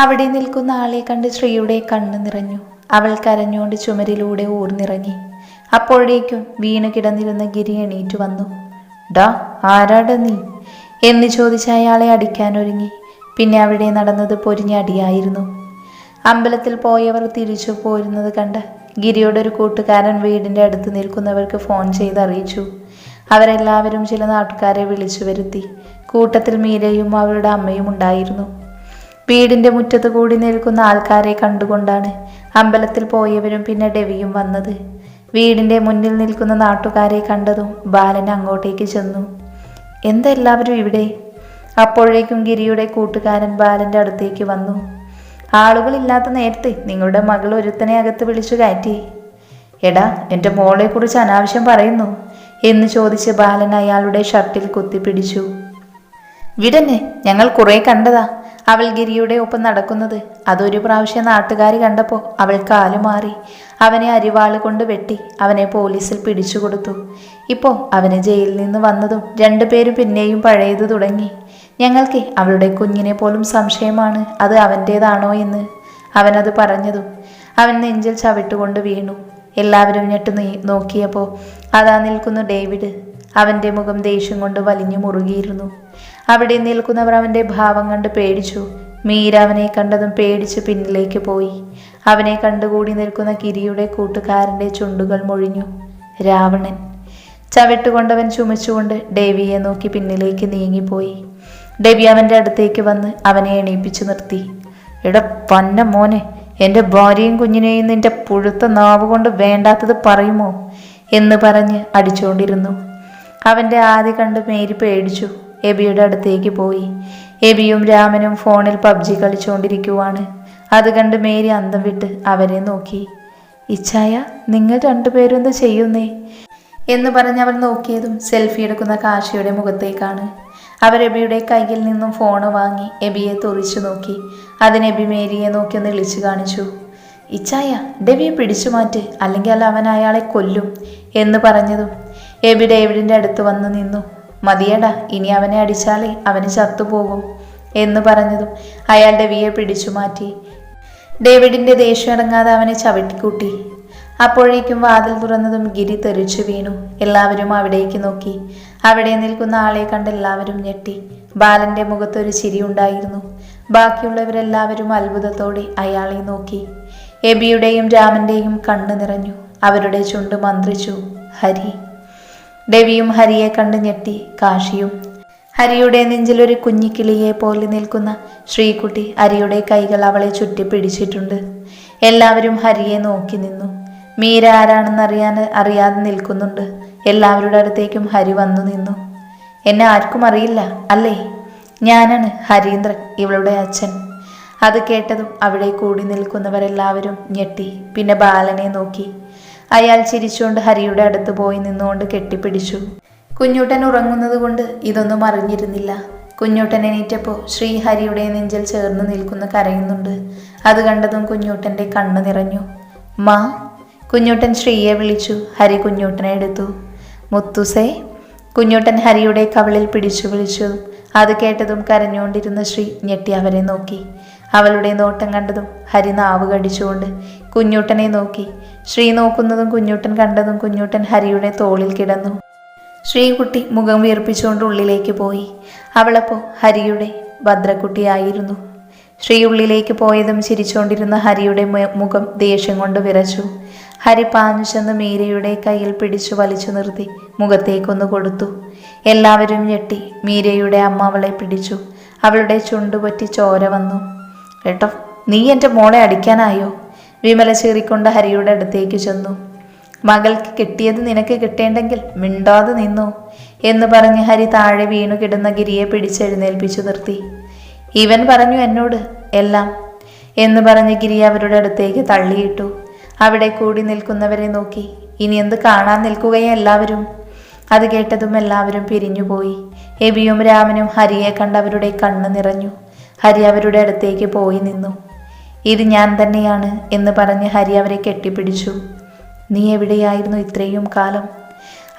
അവിടെ നിൽക്കുന്ന ആളെ കണ്ട് ശ്രീയുടെ കണ്ണു നിറഞ്ഞു. അവൾ കരഞ്ഞുകൊണ്ട് ചുമരിലൂടെ ഊർന്നിറങ്ങി. അപ്പോഴേക്കും വീണു കിടന്നിരുന്ന ഗിരി എണീറ്റു വന്നു. ഡാ ആരാട നീ? എന്ന് ചോദിച്ച അയാളെ അടിക്കാനൊരുങ്ങി പിന്നെ അവിടെ നടന്നത് പൊരിഞ്ഞടിയായിരുന്നു അമ്പലത്തിൽ പോയവർ തിരിച്ചു പോരുന്നത് കണ്ട് ഗിരിയുടെ ഒരു കൂട്ടുകാരൻ വീടിന്റെ അടുത്ത് നിൽക്കുന്നവർക്ക് ഫോൺ ചെയ്ത് അറിയിച്ചു. അവരെല്ലാവരും ചില നാട്ടുകാരെ വിളിച്ചു വരുത്തി. കൂട്ടത്തിൽ മീരയും അവരുടെ അമ്മയും ഉണ്ടായിരുന്നു. വീടിന്റെ മുറ്റത്ത് കൂടി നിൽക്കുന്ന ആൾക്കാരെ കണ്ടുകൊണ്ടാണ് അമ്പലത്തിൽ പോയവരും പിന്നെ ഡെവിയും വന്നത്. വീടിന്റെ മുന്നിൽ നിൽക്കുന്ന നാട്ടുകാരെ കണ്ടതും ബാലൻ അങ്ങോട്ടേക്ക് ചെന്നു. എന്തെല്ലാവരും ഇവിടെ? അപ്പോഴേക്കും ഗിരിയുടെ കൂട്ടുകാരൻ ബാലന്റെ അടുത്തേക്ക് വന്നു. ആളുകളില്ലാത്ത നേരത്തെ നിങ്ങളുടെ മകൾ ഒരുത്തനെ അകത്ത് വിളിച്ചു കയറ്റി. എടാ എന്റെ മോളെക്കുറിച്ച് അനാവശ്യം പറയുന്നു? എന്ന് ചോദിച്ച് ബാലൻ അയാളുടെ ഷർട്ടിൽ കുത്തിപ്പിടിച്ചു വിടന്നെ ഞങ്ങൾ കുറെ കണ്ടതാ. അവൾ ഗിരിയുടെ ഒപ്പം നടക്കുന്നത്. അതൊരു പ്രാവശ്യം നാട്ടുകാരി കണ്ടപ്പോൾ അവൾ കാലു മാറി. അവനെ അരിവാൾ കൊണ്ട് വെട്ടി അവനെ പോലീസിൽ പിടിച്ചു കൊടുത്തു. ഇപ്പോൾ അവന് ജയിലിൽ നിന്ന് വന്നതും രണ്ടുപേരും പിന്നെയും പഴയത് തുടങ്ങി. ഞങ്ങൾക്ക് അവളുടെ കുഞ്ഞിനെ പോലും സംശയമാണ്. അത് അവന്റേതാണോ എന്ന് അവനത് പറഞ്ഞതും അവൻ നെഞ്ചിൽ ചവിട്ടുകൊണ്ട് വീണു. എല്ലാവരും ഞെട്ട് നോക്കിയപ്പോൾ അതാ നിൽക്കുന്നു ഡേവിഡ്. അവന്റെ മുഖം ദേഷ്യം കൊണ്ട് വലിഞ്ഞു മുറുകിയിരുന്നു. അവിടെ നിൽക്കുന്നവർ അവന്റെ ഭാവം കണ്ട് പേടിച്ചു. മീര അവനെ കണ്ടതും പേടിച്ച് പിന്നിലേക്ക് പോയി. അവനെ കണ്ടുകൂടി നിൽക്കുന്ന കിരിയുടെ കൂട്ടുകാരന്റെ ചുണ്ടുകൾ മൊഴിഞ്ഞു. രാവണൻ. ചവിട്ടുകൊണ്ടവൻ ചുമച്ചുകൊണ്ട് ദേവിയെ നോക്കി പിന്നിലേക്ക് നീങ്ങിപ്പോയി. ദേവി അവന്റെ അടുത്തേക്ക് വന്ന് അവനെ എണീപ്പിച്ചു നിർത്തി. എട പന്ന മോനെ എന്റെ ഭാര്യയും കുഞ്ഞിനെയും നിന്റെ പുഴുത്ത നാവ് കൊണ്ട് വേണ്ടാത്തത് പറയുമോ? എന്ന് പറഞ്ഞ് അടിച്ചുകൊണ്ടിരുന്നു അവന്റെ ആദ്യ കണ്ട് മേരി പേടിച്ചു. എബിയുടെ അടുത്തേക്ക് പോയി. എബിയും രാമനും ഫോണിൽ പബ്ജി കളിച്ചുകൊണ്ടിരിക്കുവാണ്. അത് കണ്ട് മേരി അന്തം വിട്ട് അവരെ നോക്കി. ഇച്ഛായ നിങ്ങൾ രണ്ടുപേരും എന്ത് ചെയ്യുന്നേ? എന്ന് പറഞ്ഞ് അവർ നോക്കിയതും സെൽഫി എടുക്കുന്ന കാശിയുടെ മുഖത്തേക്കാണ്. അവർ എബിയുടെ കയ്യിൽ നിന്നും ഫോൺ വാങ്ങി എബിയെ തുറിച്ചു നോക്കി. അതിന് എബി മേരിയെ നോക്കി ഒന്ന് ഇളിച്ചു കാണിച്ചു. ഇച്ചായ ഡെബിയെ പിടിച്ചു മാറ്റ് അല്ലെങ്കിൽ അല്ല അവൻ അയാളെ കൊല്ലും എന്ന് പറഞ്ഞതും എബി ഡേവിഡിന്റെ അടുത്ത് വന്ന് നിന്നു. മതിയടാ ഇനി അവനെ അടിച്ചാലേ അവന് ചത്തുപോകും എന്ന് പറഞ്ഞതും അയാളുടെ ഡെവിയെ പിടിച്ചു മാറ്റി. ഡേവിഡിന്റെ ദേഷ്യം ഇറങ്ങാതെ അവനെ ചവിട്ടിക്കൂട്ടി. അപ്പോഴേക്കും വാതിൽ തുറന്നതും ഗിരി തെറിച്ചു വീണു. എല്ലാവരും അവിടേക്ക് നോക്കി. അവിടെ നിൽക്കുന്ന ആളെ കണ്ട് എല്ലാവരും ഞെട്ടി. ബാലന്റെ മുഖത്തൊരു ചിരി ഉണ്ടായിരുന്നു. ബാക്കിയുള്ളവരെല്ലാവരും അത്ഭുതത്തോടെ അയാളെ നോക്കി. എബിയുടെയും രാമന്റെയും കണ്ണു നിറഞ്ഞു. അവരുടെ ചുണ്ട് മന്ത്രിച്ചു. ഹരി ഡെവിയും ഹരിയെ കണ്ടു ഞെട്ടി കാശിയും. ഹരിയുടെ നെഞ്ചിലൊരു കുഞ്ഞിക്കിളിയെ പോലെ നിൽക്കുന്ന ശ്രീകുട്ടി ഹരിയുടെ കൈകൾ അവളെ ചുറ്റി പിടിച്ചിട്ടുണ്ട്. എല്ലാവരും ഹരിയെ നോക്കി നിന്നു. മീര ആരാണെന്ന് അറിയാൻ അറിയാതെ നിൽക്കുന്നുണ്ട്. എല്ലാവരുടെ അടുത്തേക്കും ഹരി വന്നു നിന്നു. എന്നെ ആർക്കും അറിയില്ല അല്ലേ? ഞാനാണ് ഹരീന്ദ്രൻ ഇവളുടെ അച്ഛൻ. അത് കേട്ടതും അവിടെ കൂടി നിൽക്കുന്നവരെല്ലാവരും ഞെട്ടി. പിന്നെ ബാലനെ നോക്കി. അയാൾ ചിരിച്ചുകൊണ്ട് ഹരിയുടെ അടുത്ത് പോയി നിന്നുകൊണ്ട് കെട്ടിപ്പിടിച്ചു. കുഞ്ഞൂട്ടൻ ഉറങ്ങുന്നത് കൊണ്ട് ഇതൊന്നും അറിഞ്ഞിരുന്നില്ല. കുഞ്ഞൂട്ടൻ എണീറ്റപ്പോൾ ശ്രീ ഹരിയുടെ നെഞ്ചിൽ ചേർന്ന് നിൽക്കുന്ന കരയുന്നുണ്ട്. അത് കണ്ടതും കുഞ്ഞൂട്ടന്റെ കണ്ണ് നിറഞ്ഞു. മാ? കുഞ്ഞൂട്ടൻ ശ്രീയെ വിളിച്ചു. ഹരി കുഞ്ഞൂട്ടനെ എടുത്തു. മുത്തുസേ? കുഞ്ഞൂട്ടൻ ഹരിയുടെ കവളിൽ പിടിച്ചു വിളിച്ചു. അത് കേട്ടതും കരഞ്ഞുകൊണ്ടിരുന്ന ശ്രീ ഞെട്ടി അവരെ നോക്കി. അവളുടെ നോട്ടം കണ്ടതും ഹരി നാവ് കടിച്ചുകൊണ്ട് കുഞ്ഞൂട്ടനെ നോക്കി. ശ്രീ നോക്കുന്നതും കുഞ്ഞൂട്ടൻ കണ്ടതും കുഞ്ഞൂട്ടൻ ഹരിയുടെ തോളിൽ കിടന്നു. ശ്രീകുട്ടി മുഖം വീർപ്പിച്ചുകൊണ്ട് ഉള്ളിലേക്ക് പോയി. അവളപ്പോൾ ഹരിയുടെ ഭദ്രക്കുട്ടിയായിരുന്നു. ശ്രീ ഉള്ളിലേക്ക് പോയതും ചിരിച്ചുകൊണ്ടിരുന്ന ഹരിയുടെ മുഖം ദേഷ്യം കൊണ്ട് വിറച്ചു. ഹരി പാഞ്ഞു ചെന്ന് മീരയുടെ കയ്യിൽ പിടിച്ചു വലിച്ചു നിർത്തി മുഖത്തേക്കൊന്ന് കൊടുത്തു. എല്ലാവരും ഞെട്ടി മീരയുടെ അമ്മ അവളെ പിടിച്ചു. അവളുടെ ചുണ്ടുപറ്റി ചോര വന്നു. കേട്ടോ നീ എന്റെ മോളെ അടിക്കാനായോ? വിമല ചീറിക്കൊണ്ട് ഹരിയുടെ അടുത്തേക്ക് ചെന്നു. മകൾക്ക് കിട്ടിയത് നിനക്ക് കിട്ടേണ്ടെങ്കിൽ മിണ്ടാതെ നിന്നു എന്ന് പറഞ്ഞ് ഹരി താഴെ വീണു കിടന്ന ഗിരിയെ പിടിച്ചെഴുന്നേൽപ്പിച്ചു നിർത്തി. ഇവൻ പറഞ്ഞു എന്നോട് എല്ലാം എന്ന് പറഞ്ഞ് ഗിരി അവരുടെ അടുത്തേക്ക് തള്ളിയിട്ടു. അവിടെ കൂടി നിൽക്കുന്നവരെ നോക്കി. ഇനി എന്ത് കാണാൻ നിൽക്കുകയും എല്ലാവരും? അത് കേട്ടതും എല്ലാവരും പിരിഞ്ഞുപോയി എബിയും രാമനും ഹരിയെ കണ്ടവരുടെ കണ്ണ് നിറഞ്ഞു. ഹരി അവരുടെ അടുത്തേക്ക് പോയി നിന്നു. ഇത് ഞാൻ തന്നെയാണ് എന്ന് പറഞ്ഞ് ഹരി അവരെ കെട്ടിപ്പിടിച്ചു. നീ എവിടെയായിരുന്നു ഇത്രയും കാലം?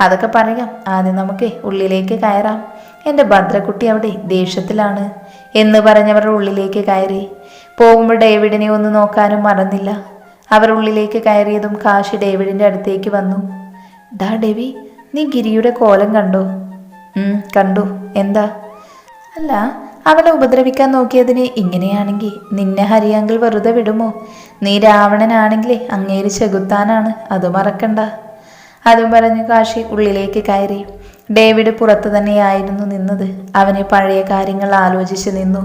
അതൊക്കെ പറയാം. ആദ്യം നമുക്ക് ഉള്ളിലേക്ക് കയറാം. എന്റെ ഭദ്രക്കുട്ടി അവിടെ ദേഷ്യത്തിലാണ് എന്ന് പറഞ്ഞവർ ഉള്ളിലേക്ക് കയറി. പോകുമ്പോൾ ഡേവിഡിനെ ഒന്ന് നോക്കാനും മറന്നില്ല. അവർ ഉള്ളിലേക്ക് കയറിയതും കാശി ഡേവിഡിന്റെ അടുത്തേക്ക് വന്നു. ഡാ ഡേവി നീ ഗിരിയുടെ കോലം കണ്ടോ? കണ്ടു. എന്താ? അല്ല അവളെ ഉപദ്രവിക്കാൻ നോക്കിയതിന് ഇങ്ങനെയാണെങ്കിൽ നിന്നെ ഹരിയാങ്കിൽ വെറുതെ വിടുമോ? നീ രാവണനാണെങ്കിലേ അങ്ങേര് ചെകുത്താനാണ് അത് മറക്കണ്ട. അതും പറഞ്ഞ് കാശി ഉള്ളിലേക്ക് കയറി. ഡേവിഡ് പുറത്തു തന്നെയായിരുന്നു നിന്നത്. അവനെ പഴയ കാര്യങ്ങൾ ആലോചിച്ച് നിന്നു.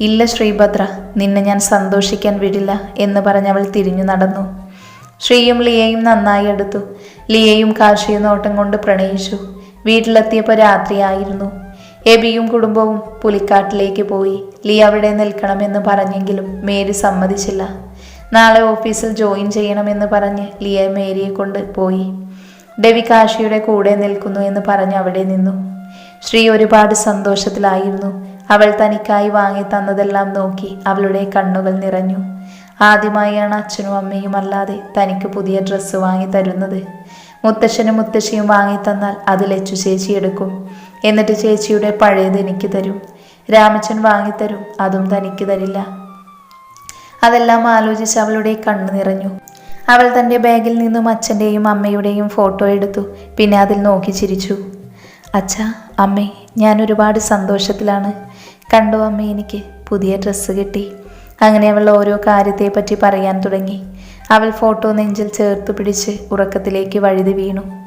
ഇല്ല ശ്രീഭദ്ര നിന്നെ ഞാൻ സന്തോഷിക്കാൻ വിടില്ല എന്ന് പറഞ്ഞവൾ തിരിഞ്ഞു നടന്നു. ശ്രീയും ലിയയും നന്നായി എടുത്തു ലിയയും കാശിയും നോട്ടം കൊണ്ട് പ്രണയിച്ചു. വീട്ടിലെത്തിയപ്പോൾ രാത്രിയായിരുന്നു. എബിയും കുടുംബവും പുലിക്കാട്ടിലേക്ക് പോയി. ലിയ അവിടെ നിൽക്കണമെന്ന് പറഞ്ഞെങ്കിലും മേരി സമ്മതിച്ചില്ല. നാളെ ഓഫീസിൽ ജോയിൻ ചെയ്യണമെന്ന് പറഞ്ഞ് ലിയ മേരിയെ കൊണ്ട് പോയി. ഡെവി കാശിയുടെ കൂടെ നിൽക്കുന്നു എന്ന് പറഞ്ഞ് അവിടെ നിന്നു. ശ്രീ ഒരുപാട് സന്തോഷത്തിലായിരുന്നു. അവൾ തനിക്കായി വാങ്ങി തന്നതെല്ലാം നോക്കി അവളുടെ കണ്ണുകൾ നിറഞ്ഞു. ആദ്യമായാണ് അച്ഛനും അമ്മയും അല്ലാതെ തനിക്ക് പുതിയ ഡ്രസ്സ് വാങ്ങി തരുന്നത്. മുത്തശ്ശനും മുത്തശ്ശിയും വാങ്ങി തന്നാൽ അത് ലച്ചു ചേച്ചി എടുക്കും. എന്നിട്ട് ചേച്ചിയുടെ പഴയത് എനിക്ക് തരും. രാമച്ചൻ വാങ്ങിത്തരും അതും തനിക്ക് തരില്ല. അതെല്ലാം ആലോചിച്ച് അവളുടെ കണ്ണു നിറഞ്ഞു. അവൾ തന്റെ ബാഗിൽ നിന്നും അച്ഛന്റെയും അമ്മയുടെയും ഫോട്ടോ എടുത്തു പിന്നെ അതിൽ നോക്കി ചിരിച്ചു. അച്ഛ അമ്മേ ഞാൻ ഒരുപാട് സന്തോഷത്തിലാണ്. കണ്ടോ അമ്മ എനിക്ക് പുതിയ ഡ്രസ്സ് കിട്ടി. അങ്ങനെ അവൾ ഓരോ കാര്യത്തെപ്പറ്റി പറയാൻ തുടങ്ങി. അവൾ ഫോട്ടോ നെഞ്ചിൽ ചേർത്ത് പിടിച്ച് ഉറക്കത്തിലേക്ക് വഴുതി വീണു.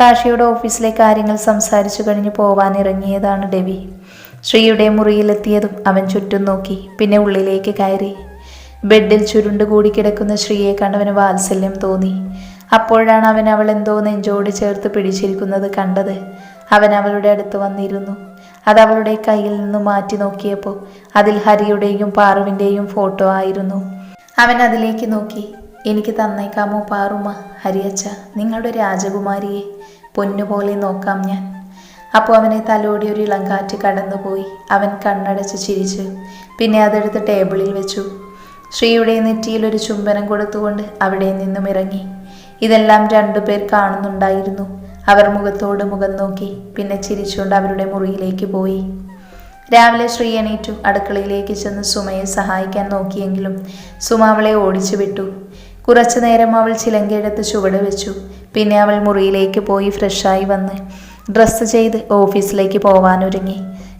കാശിയുടെ ഓഫീസിലെ കാര്യങ്ങൾ സംസാരിച്ചു കഴിഞ്ഞ് പോവാൻ ഇറങ്ങിയതാണ് ഡെവി. ശ്രീയുടെ മുറിയിലെത്തിയതും അവൻ ചുറ്റും നോക്കി പിന്നെ ഉള്ളിലേക്ക് കയറി. ബെഡിൽ ചുരുണ്ടുകൂടി കിടക്കുന്ന ശ്രീയെ കണ്ടവന് വാത്സല്യം തോന്നി. അപ്പോഴാണ് അവൻ അവൾ എന്തോ നെഞ്ചോട് ചേർത്ത് പിടിച്ചിരിക്കുന്നത് കണ്ടത്. അവൻ അവളുടെ അടുത്ത് വന്നിരുന്നു. അത് അവളുടെ കയ്യിൽ നിന്ന് മാറ്റി നോക്കിയപ്പോൾ അതിൽ ഹരിയുടെയും പാറുവിന്റെയും ഫോട്ടോ ആയിരുന്നു. അവൻ അതിലേക്ക് നോക്കി. എനിക്ക് തന്നേക്കാമോ പാറുമ ഹരിയച്ച. നിങ്ങളുടെ രാജകുമാരിയെ പൊന്നുപോലെ നോക്കാം ഞാൻ. അപ്പോൾ അവനെ തലോടി ഒരു ഇളം കാറ്റ് കടന്നുപോയി. അവൻ കണ്ണടച്ച് ചിരിച്ചു. പിന്നെ അതെടുത്ത് ടേബിളിൽ വെച്ചു. ശ്രീയുടെ നെറ്റിയിൽ ഒരു ചുംബനം കൊടുത്തുകൊണ്ട് അവിടെ നിന്നും ഇറങ്ങി. ഇതെല്ലാം രണ്ടുപേർ കാണുന്നുണ്ടായിരുന്നു. അവർ മുഖത്തോട് മുഖം നോക്കി. പിന്നെ ചിരിച്ചുകൊണ്ട് അവരുടെ മുറിയിലേക്ക് പോയി. രാവിലെ ശ്രീ എണീറ്റു അടുക്കളയിലേക്ക് ചെന്ന് സുമയെ സഹായിക്കാൻ നോക്കിയെങ്കിലും സുമ അവളെ ഓടിച്ചു വിട്ടു. കുറച്ചു നേരം അവൾ ചിലങ്കയെടുത്ത് ചുവട് വെച്ചു. പിന്നെ അവൾ മുറിയിലേക്ക് പോയി ഫ്രഷായി വന്ന് ഡ്രസ്സ് ചെയ്ത് ഓഫീസിലേക്ക് പോവാനൊരുങ്ങി.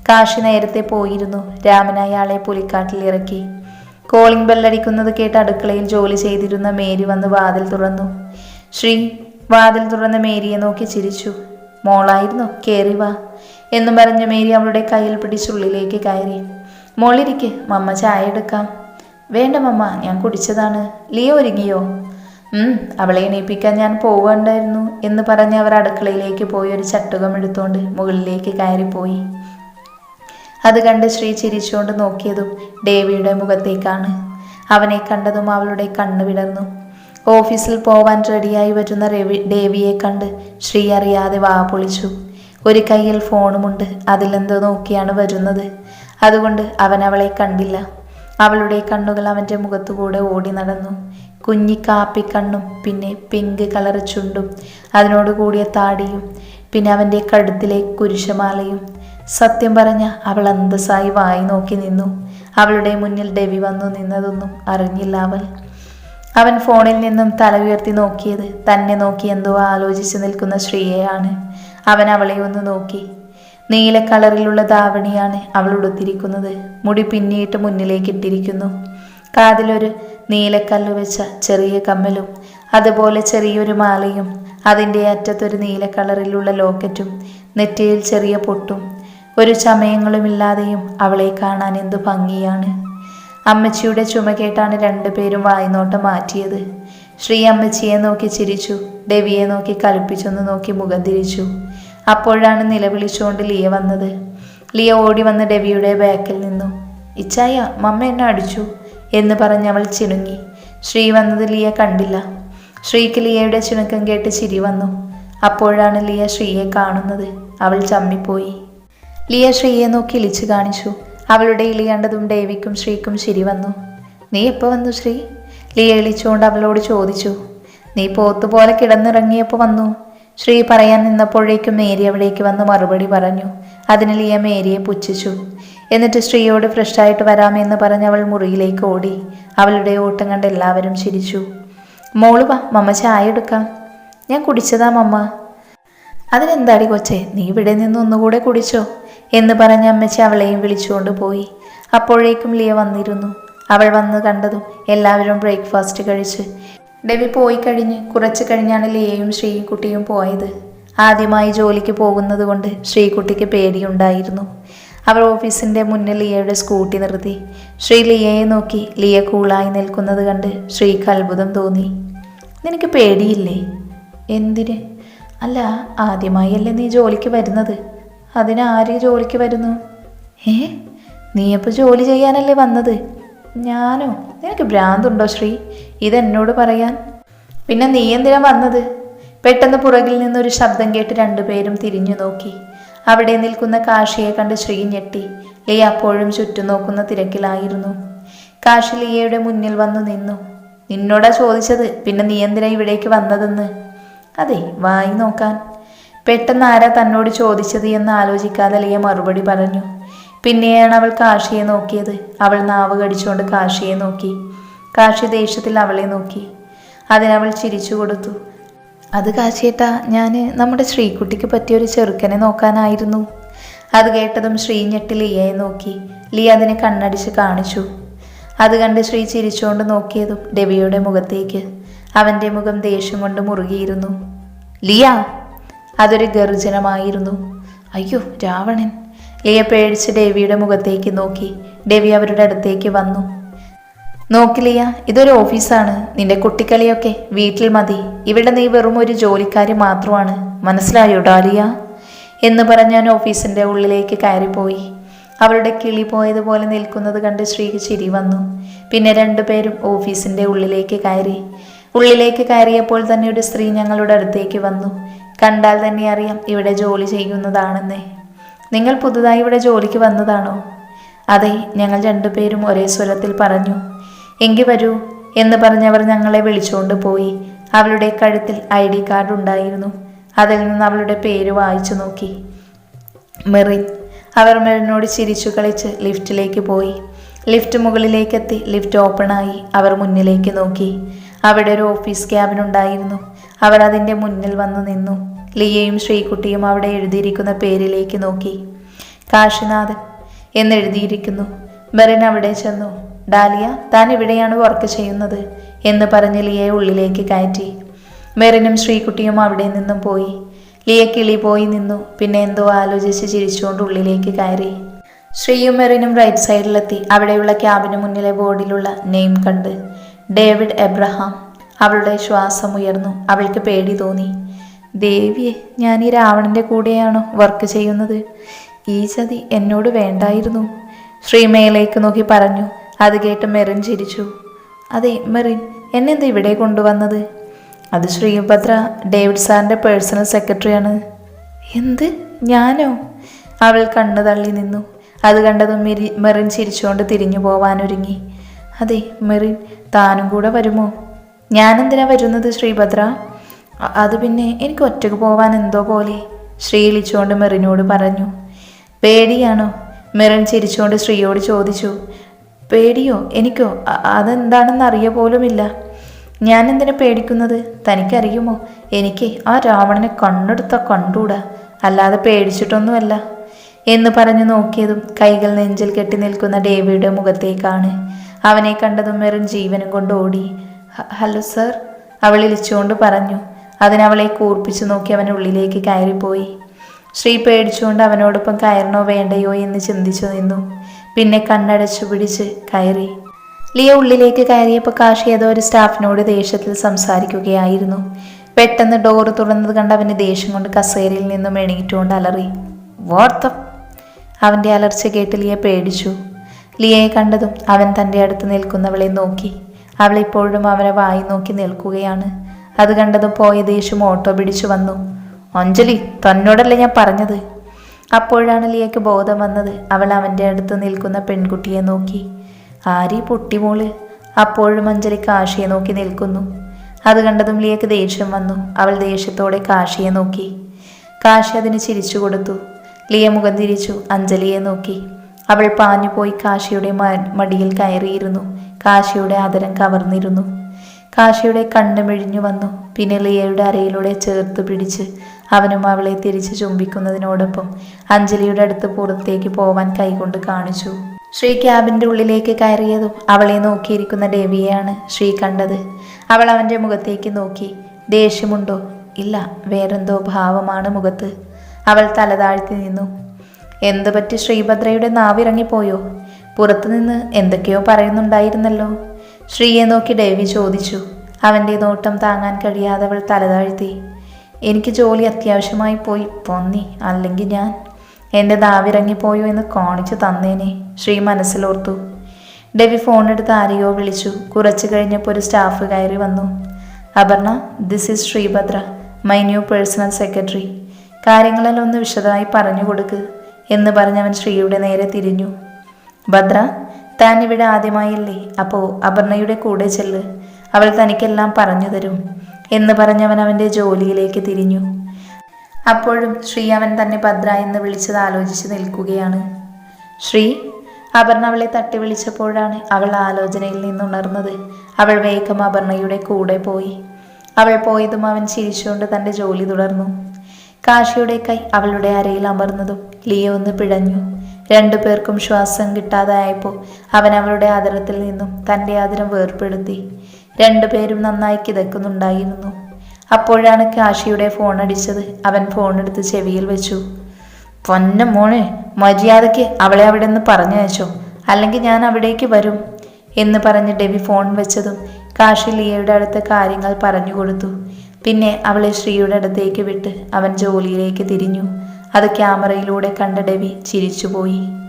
കാശി നേരത്തെ പോയിരുന്നു. രാമൻ അയാളെ പുലിക്കാട്ടിൽ ഇറക്കി. കോളിംഗ് ബെല്ലടിക്കുന്നത് കേട്ട് അടുക്കളയിൽ ജോലി ചെയ്തിരുന്ന മേരി വന്ന് വാതിൽ തുറന്നു. ശ്രീ വാതിൽ തുറന്ന് മേരിയെ നോക്കി ചിരിച്ചു. മോളായിരുന്നു കയറി വാ എന്നും പറഞ്ഞ് മേരി അവളുടെ കയ്യിൽ പിടിച്ചുള്ളിലേക്ക് കയറി. മോളിരിക്ക് മമ്മ ചായ എടുക്കാം. വേണ്ട മമ്മ ഞാൻ കുടിച്ചതാണ്. ലിയോ ഒരുങ്ങിയോ? ഉം അവളെ എണീപ്പിക്കാൻ ഞാൻ പോവണ്ടായിരുന്നു എന്ന് പറഞ്ഞ് അവർ അടുക്കളയിലേക്ക് പോയി ഒരു ചട്ടുകം എടുത്തുകൊണ്ട് മുകളിലേക്ക് കയറിപ്പോയി. അത് കണ്ട് ശ്രീ ചിരിച്ചുകൊണ്ട് നോക്കിയതും ഡേവിയുടെ മുഖത്തേക്കാണ്. അവനെ കണ്ടതും അവളുടെ കണ്ണ് വിടർന്നു. ഓഫീസിൽ പോവാൻ റെഡിയായി വരുന്ന രവി ഡേവിയെ കണ്ട് ശ്രീ അറിയാതെ വാ പൊളിച്ചു. ഒരു കയ്യിൽ ഫോണുമുണ്ട് അതിലെന്തോ നോക്കിയാണ് വരുന്നത്. അതുകൊണ്ട് അവൻ അവളെ കണ്ടില്ല. അവളുടെ കണ്ണുകൾ അവന്റെ മുഖത്തുകൂടെ ഓടി നടന്നു. കുഞ്ഞി കാപ്പി കണ്ണും പിന്നെ പിങ്ക് കളർ ചുണ്ടും അതിനോട് കൂടിയ താടിയും പിന്നെ അവന്റെ കഴുത്തിലെ കുരിശമാലയും. സത്യം പറഞ്ഞ അവൾ അന്തസ്സായി വായി നോക്കി നിന്നു. അവളുടെ മുന്നിൽ ഡെവി വന്നു നിന്നതൊന്നും അറിഞ്ഞില്ല അവൾ. അവൻ ഫോണിൽ നിന്നും തല ഉയർത്തി നോക്കിയത് തന്നെ നോക്കി എന്തോ ആലോചിച്ച് നിൽക്കുന്ന ശ്രീയെയാണ്. അവൻ അവളെ ഒന്ന് നോക്കി. നീല കളറിലുള്ള ധാവണിയാണ് അവൾ ഉടുത്തിരിക്കുന്നത്. മുടി പിന്നിയിട്ട് മുന്നിലേക്ക് ഇട്ടിരിക്കുന്നു. കാതിലൊരു നീലക്കല്ല് വെച്ച ചെറിയ കമ്മലും അതുപോലെ ചെറിയൊരു മാലയും അതിന്റെ അറ്റത്തൊരു നീല കളറിലുള്ള ലോക്കറ്റും നെറ്റിയിൽ ചെറിയ പൊട്ടും ഒരു ചമയങ്ങളുമില്ലാതെയും അവളെ കാണാൻ എന്ത് ഭംഗിയാണ്. അമ്മച്ചിയുടെ ചുമ കേട്ടാണ് രണ്ടുപേരും വായ്നോട്ടം മാറ്റിയത്. ശ്രീ അമ്മച്ചിയെ നോക്കി ചിരിച്ചു ദേവിയെ നോക്കി കൽപ്പിച്ചൊന്ന് നോക്കി മുഖം തിരിച്ചു. അപ്പോഴാണ് നിലവിളിച്ചുകൊണ്ട് ലിയ വന്നത്. ലിയ ഓടി വന്ന് ഡെവിയുടെ ബാക്കിൽ നിന്നു. ഇച്ചായ മമ്മ എന്നെ അടിച്ചു എന്ന് പറഞ്ഞ് അവൾ ചിണുങ്ങി. ശ്രീ വന്നത് ലിയ കണ്ടില്ല. ശ്രീക്ക് ലിയയുടെ ചിണുക്കം കേട്ട് ചിരി വന്നു. അപ്പോഴാണ് ലിയ ശ്രീയെ കാണുന്നത്. അവൾ ചമ്മിപ്പോയി. ലിയ ശ്രീയെ നോക്കി ഇളിച്ചു കാണിച്ചു. അവളുടെ ഇളിയണ്ടതും ഡേവിക്കും ശ്രീക്കും ശരി വന്നു. നീ എപ്പോൾ വന്നു ശ്രീ? ലിയ ഇളിച്ചുകൊണ്ട് അവളോട് ചോദിച്ചു. നീ പോത്തുപോലെ കിടന്നിറങ്ങിയപ്പോൾ വന്നു. ശ്രീ പറയാൻ നിന്നപ്പോഴേക്കും മേരി അവിടേക്ക് വന്ന് മറുപടി പറഞ്ഞു. അതിന് ലിയ മേരിയെ പുച്ഛിച്ചു. എന്നിട്ട് ശ്രീയോട് ഫ്രഷായിട്ട് വരാമെന്ന് പറഞ്ഞ് അവൾ മുറിയിലേക്ക് ഓടി. അവളുടെ ഓട്ടം കണ്ട് എല്ലാവരും ചിരിച്ചു. മോൾ വാ മമ്മ ചായ എടുക്കാം. ഞാൻ കുടിച്ചതാ മമ്മ. അതിനെന്താടി കൊച്ചേ നീ ഇവിടെ നിന്ന് ഒന്നുകൂടെ കുടിച്ചോ? എന്ന് പറഞ്ഞ് അമ്മച്ചി അവളെയും വിളിച്ചുകൊണ്ട് പോയി. അപ്പോഴേക്കും ലിയ വന്നിരുന്നു. അവൾ വന്ന് കണ്ടതും എല്ലാവരും ബ്രേക്ക്ഫാസ്റ്റ് കഴിച്ച്. ഡെബി പോയി കഴിഞ്ഞ് കുറച്ച് കഴിഞ്ഞാണ് ലിയയും ശ്രീകുട്ടിയും പോയത്. ആദ്യമായി ജോലിക്ക് പോകുന്നത് കൊണ്ട് ശ്രീകുട്ടിക്ക് പേടിയുണ്ടായിരുന്നു. അവർ ഓഫീസിന്റെ മുന്നിൽ ലിയയുടെ സ്കൂട്ടി നിർത്തി. ശ്രീ ലിയയെ നോക്കി ലിയ കൂളായി നിൽക്കുന്നത് കണ്ട് ശ്രീക്ക് അത്ഭുതം തോന്നി. നിനക്ക് പേടിയില്ലേ? എന്തിന്? അല്ല ആദ്യമായല്ലേ നീ ജോലിക്ക് വരുന്നത്. അതിന് ആര് ജോലിക്ക് വരുന്നു? ഏ? നീയപ്പോൾ ജോലി ചെയ്യാനല്ലേ വന്നത്? ഞാനോ? നിനക്ക് ഭ്രാന്തുണ്ടോ ശ്രീ? ഇതെന്നോട് പറയാൻ. പിന്നെ നീ എന്തിനാ വന്നത്? പെട്ടെന്ന് പുറകിൽ നിന്നൊരു ശബ്ദം കേട്ട് രണ്ടുപേരും തിരിഞ്ഞു നോക്കി. അവിടെ നിൽക്കുന്ന കാഷിയെ കണ്ട് ശ്രീ ഞെട്ടി. ലിയ അപ്പോഴും ചുറ്റും നോക്കുന്ന തിരക്കിലായിരുന്നു. കാഷി ലിയയുടെ മുന്നിൽ വന്നു നിന്നു. നിന്നോടാ ചോദിച്ചത് പിന്നെ നീ എന്തിനാ ഇവിടേക്ക് വന്നതെന്ന്? അതെ വായി നോക്കാൻ. പെട്ടെന്ന് ആരാ തന്നോട് ചോദിച്ചത് എന്ന് ആലോചിക്കാതെ ലിയ മറുപടി പറഞ്ഞു. പിന്നെയാണ് അവൾ കാശിയെ നോക്കിയത്. അവൾ നാവ് കടിച്ചുകൊണ്ട് കാശിയെ നോക്കി. കാശി ദേഷ്യത്തിൽ അവളെ നോക്കി. അതിനവൾ ചിരിച്ചു കൊടുത്തു. അത് കാശിയേട്ടാ ഞാൻ നമ്മുടെ ശ്രീകുട്ടിക്ക് പറ്റിയൊരു ചെറുക്കനെ നോക്കാനായിരുന്നു. അത് കേട്ടതും ശ്രീ ഞെട്ടി ലിയയെ നോക്കി. ലിയ അതിനെ കണ്ണടിച്ച് കാണിച്ചു. അത് കണ്ട് ശ്രീ ചിരിച്ചുകൊണ്ട് നോക്കിയതും രവിയുടെ മുഖത്തേക്ക്. അവന്റെ മുഖം ദേഷ്യം കൊണ്ട് മുറുകിയിരുന്നു. ലിയ അതൊരു ഗർജനമായിരുന്നു. അയ്യോ രാവണൻ ലിയ പേടിച്ച് ഡേവിയുടെ മുഖത്തേക്ക് നോക്കി. ഡേവി അവരുടെ അടുത്തേക്ക് വന്നു. നോക്കിലിയ ഇതൊരു ഓഫീസാണ്. നിന്റെ കുട്ടിക്കളിയൊക്കെ വീട്ടിൽ മതി. ഇവിടെ നീ വെറും ഒരു ജോലിക്കാരി മാത്രമാണ്. മനസ്സിലായോ ഡാലിയ എന്ന് പറഞ്ഞ് ഞാൻ ഓഫീസിന്റെ ഉള്ളിലേക്ക് കയറിപ്പോയി. അവരുടെ കിളി പോയതുപോലെ നിൽക്കുന്നത് കണ്ട് ശ്രീക്ക് ചിരി വന്നു. പിന്നെ രണ്ടുപേരും ഓഫീസിന്റെ ഉള്ളിലേക്ക് കയറി. ഉള്ളിലേക്ക് കയറിയപ്പോൾ തന്നെ ഒരു സ്ത്രീ ഞങ്ങളുടെ അടുത്തേക്ക് വന്നു. കണ്ടാൽ തന്നെ അറിയാം ഇവിടെ ജോലി ചെയ്യുന്നതാണെന്നേ. നിങ്ങൾ പുതുതായി ഇവിടെ ജോലിക്ക് വന്നതാണോ? അതെ ഞങ്ങൾ രണ്ടുപേരും ഒരേ സ്വരത്തിൽ പറഞ്ഞു എങ്കിൽ വരൂ എന്ന് പറഞ്ഞവർ ഞങ്ങളെ വിളിച്ചുകൊണ്ട് പോയി. അവളുടെ കഴുത്തിൽ ഐ ഡി കാർഡ് ഉണ്ടായിരുന്നു. അതിൽ നിന്ന് അവളുടെ പേര് വായിച്ചു നോക്കി. മെറിൻ. അവർ മെറിനോട് ചിരിച്ചു കളിച്ച് ലിഫ്റ്റിലേക്ക് പോയി. ലിഫ്റ്റ് മുകളിലേക്കെത്തി ലിഫ്റ്റ് ഓപ്പണായി അവർ മുന്നിലേക്ക് നോക്കി. അവിടെ ഒരു ഓഫീസ് ക്യാബിൻ ഉണ്ടായിരുന്നു അവർ അതിന്റെ മുന്നിൽ വന്നു നിന്നു. ലിയയും ശ്രീകുട്ടിയും അവിടെ എഴുതിയിരിക്കുന്ന പേരിലേക്ക് നോക്കി. കാശിനാഥൻ എന്നെഴുതിയിരിക്കുന്നു. മെറിൻ അവിടെ ചെന്നു. ഡാലിയ താൻ ഇവിടെയാണ് വർക്ക് ചെയ്യുന്നത്? എന്ന് പറഞ്ഞ് ലിയയെ ഉള്ളിലേക്ക് കയറ്റി. മെറിനും ശ്രീകുട്ടിയും അവിടെ നിന്നും പോയി. ലിയ കിളി പോയി നിന്നു. പിന്നെ എന്തോ ആലോചിച്ച് ചിരിച്ചുകൊണ്ട് ഉള്ളിലേക്ക് കയറി. ശ്രീയും മെറിനും റൈറ്റ് സൈഡിലെത്തി അവിടെയുള്ള ക്യാബിന് മുന്നിലെ ബോർഡിലുള്ള നെയിം കണ്ട്. David Abraham. അവളുടെ ശ്വാസം ഉയർന്നു. അവൾക്ക് പേടി തോന്നി. ദേവിയെ ഞാൻ ഈ രാവണന്റെ കൂടെയാണോ വർക്ക് ചെയ്യുന്നത്? ഈ ചതി എന്നോട് വേണ്ടായിരുന്നു. ശ്രീമയിലേക്ക് നോക്കി പറഞ്ഞു. അത് കേട്ട് മെറിൻ ചിരിച്ചു. അതെ മെറിൻ എന്നെന്ത് ഇവിടെ കൊണ്ടുവന്നത്? അത് ശ്രീഭദ്ര ഡേവിഡ് സാറിന്റെ പേഴ്സണൽ സെക്രട്ടറിയാണ് എന്ത്? ഞാനോ? അവൾ കണ്ണു തള്ളി നിന്നു. അത് കണ്ടതും മെരി മെറിൻ ചിരിച്ചുകൊണ്ട് തിരിഞ്ഞു പോവാനൊരുങ്ങി. അതെ മെറിൻ താനും കൂടെ വരുമോ? ഞാനെന്തിനാ വരുന്നത് ശ്രീഭദ്ര അത് പിന്നെ എനിക്ക് ഒറ്റയ്ക്ക് പോവാൻ എന്തോ പോലെ. ശ്രീയിളിച്ചുകൊണ്ട് മെറിനോട് പറഞ്ഞു. പേടിയാണോ? മെറിൻ ചിരിച്ചുകൊണ്ട് ശ്രീയോട് ചോദിച്ചു. പേടിയോ? എനിക്കോ? അതെന്താണെന്ന് അറിയ പോലുമില്ല. ഞാൻ എന്തിനു പേടിക്കുന്നത്? തനിക്കറിയുമോ? എനിക്ക് ആ രാവണനെ കണ്ണെടുത്ത കണ്ടൂടാ. അല്ലാതെ പേടിച്ചിട്ടൊന്നുമല്ല. എന്ന് പറഞ്ഞു നോക്കിയതും കൈകൾ നെഞ്ചിൽ കെട്ടി നിൽക്കുന്ന ഡേവിയുടെ മുഖത്തേക്കാണ്. അവനെ കണ്ടതും മെറിൻ ജീവനും കൊണ്ട് ഓടി. ഹലോ സർ അവൾ ഇളിച്ചുകൊണ്ട് പറഞ്ഞു. അതിനവളെ കൂർപ്പിച്ചു നോക്കി അവൻ ഉള്ളിലേക്ക് കയറിപ്പോയി. ശ്രീ പേടിച്ചുകൊണ്ട് അവനോടൊപ്പം കയറണോ വേണ്ടയോ എന്ന് ചിന്തിച്ചു നിന്നു. പിന്നെ കണ്ണടച്ചു പിടിച്ച് കയറി. ലിയ ഉള്ളിലേക്ക് കയറിയപ്പോൾ കാശി ഏതോ ഒരു സ്റ്റാഫിനോട് ദേഷ്യത്തിൽ സംസാരിക്കുകയായിരുന്നു. പെട്ടെന്ന് ഡോർ തുറന്നത് കണ്ട് അവന് ദേഷ്യം കൊണ്ട് കസേരയിൽ നിന്നും എണീറ്റുകൊണ്ട് അലറി വാർത്ത അവന്റെ അലർച്ച കേട്ട് ലിയ പേടിച്ചു. ലിയയെ കണ്ടതും അവൻ തന്റെ അടുത്ത് നിൽക്കുന്നവളെ നോക്കി. അവൾ ഇപ്പോഴും അവനെ വായി നോക്കി നിൽക്കുകയാണ്. അത് കണ്ടത് പോയ ദേഷ്യം ഓട്ടോ പിടിച്ചു വന്നു. അഞ്ജലി തന്നോടല്ലേ ഞാൻ പറഞ്ഞത്? അപ്പോഴാണ് ലിയയ്ക്ക് ബോധം വന്നത്. അവൾ അവന്റെ അടുത്ത് നിൽക്കുന്ന പെൺകുട്ടിയെ നോക്കി. ആരീ പൊട്ടിമോൾ അപ്പോഴും അഞ്ജലി കാശിയെ നോക്കി നിൽക്കുന്നു. അത് കണ്ടതും ലിയക്ക് ദേഷ്യം വന്നു. അവൾ ദേഷ്യത്തോടെ കാശിയെ നോക്കി. കാശി അതിന് ചിരിച്ചു കൊടുത്തു. ലിയ മുഖം തിരിച്ചു. അഞ്ജലിയെ നോക്കി. അവൾ പാഞ്ഞുപോയി കാശിയുടെ മടിയിൽ കയറിയിരുന്നു. കാശിയുടെ ആദരം കവർന്നിരുന്നു. കാശിയുടെ കണ്ണ് മിഴിഞ്ഞു വന്നു. പിന്നെ ലിയയുടെ അരയിലൂടെ ചേർത്ത് പിടിച്ച് അവനും അവളെ തിരിച്ചു ചുംബിക്കുന്നതിനോടൊപ്പം അഞ്ജലിയുടെ അടുത്ത് പുറത്തേക്ക് പോവാൻ കൈകൊണ്ട് കാണിച്ചു. ശ്രീ ക്യാബിന്റെ ഉള്ളിലേക്ക് കയറിയതും അവളെ നോക്കിയിരിക്കുന്ന ദേവിയെയാണ് ശ്രീ കണ്ടത്. അവൾ അവന്റെ മുഖത്തേക്ക് നോക്കി. ദേഷ്യമുണ്ടോ? ഇല്ല വേറെന്തോ ഭാവമാണ് മുഖത്ത്. അവൾ തലതാഴ്ത്തി നിന്നു. എന്തു പറ്റി ശ്രീഭദ്രയുടെ നാവിറങ്ങിപ്പോയോ? പുറത്തുനിന്ന് എന്തൊക്കെയോ പറയുന്നുണ്ടായിരുന്നല്ലോ. ശ്രീയെ നോക്കി ഡേവി ചോദിച്ചു അവന്റെ നോട്ടം താങ്ങാൻ കഴിയാതെ അവൾ തലതാഴ്ത്തി. എനിക്ക് ജോലി അത്യാവശ്യമായി പോയി പൊന്നി അല്ലെങ്കിൽ ഞാൻ? എന്റെ നാവിറങ്ങിപ്പോയോ എന്ന് കാണിച്ചു തന്നേനെ ശ്രീ മനസ്സിലോർത്തു. ഡെവി ഫോണെടുത്ത് ആരെയോ വിളിച്ചു. കുറച്ചു കഴിഞ്ഞപ്പോൾ ഒരു സ്റ്റാഫ് കയറി വന്നു. Aparna this is Sreebhadra my new personal secretary കാര്യങ്ങളെല്ലാം ഒന്ന് വിശദമായി പറഞ്ഞു കൊടുക്ക് എന്ന് പറഞ്ഞവൻ ശ്രീയുടെ നേരെ തിരിഞ്ഞു. ഭദ്ര താൻ ഇവിടെ ആദ്യമായല്ലേ? അപ്പോൾ അപർണയുടെ കൂടെ ചെല്ല്. അവൾ തനിക്കെല്ലാം പറഞ്ഞു തരും എന്ന് പറഞ്ഞവൻ അവന്റെ ജോലിയിലേക്ക് തിരിഞ്ഞു. അപ്പോഴും ശ്രീ അവൻ തന്നെ ഭദ്ര എന്ന് വിളിച്ചത് ആലോചിച്ച് നിൽക്കുകയാണ്. ശ്രീ അപർണ അവളെ തട്ടി വിളിച്ചപ്പോഴാണ് അവൾ ആലോചനയിൽ നിന്നുണർന്നത്. അവൾ വേഗം അപർണയുടെ കൂടെ പോയി. അവൾ പോയതും അവൻ ചിരിച്ചുകൊണ്ട് തന്റെ ജോലി തുടർന്നു. കാശിയുടെ കൈ അവളുടെ അരയിൽ അമർന്നതും ലിയ ഒന്ന് പിഴഞ്ഞു. രണ്ടു പേർക്കും ശ്വാസം കിട്ടാതായപ്പോൾ അവൻ അവളുടെ ആദരത്തിൽ നിന്നും തന്റെ ആദരം വേർപ്പെടുത്തി. രണ്ടുപേരും നന്നായി കിതക്കുന്നുണ്ടായിരുന്നു അപ്പോഴാണ് കാശിയുടെ ഫോൺ അടിച്ചത്. അവൻ ഫോൺ എടുത്ത് ചെവിയിൽ വെച്ചു. പൊന്ന മോനെ മര്യാദയ്ക്ക് അവളെ അവിടെ നിന്ന് പറഞ്ഞയച്ചോ. അല്ലെങ്കിൽ ഞാൻ അവിടേക്ക് വരും എന്ന് പറഞ്ഞ് ഡെവി ഫോൺ വെച്ചതും കാശി ലിയയുടെ അടുത്ത് കാര്യങ്ങൾ പറഞ്ഞു കൊടുത്തു. പിന്നെ അവളെ ശ്രീയുടെ അടുത്തേക്ക് വിട്ട് അവൻ ജോലിയിലേക്ക് തിരിഞ്ഞു. അത് ക്യാമറയിലൂടെ കണ്ട ഡെവി ചിരിച്ചുപോയി.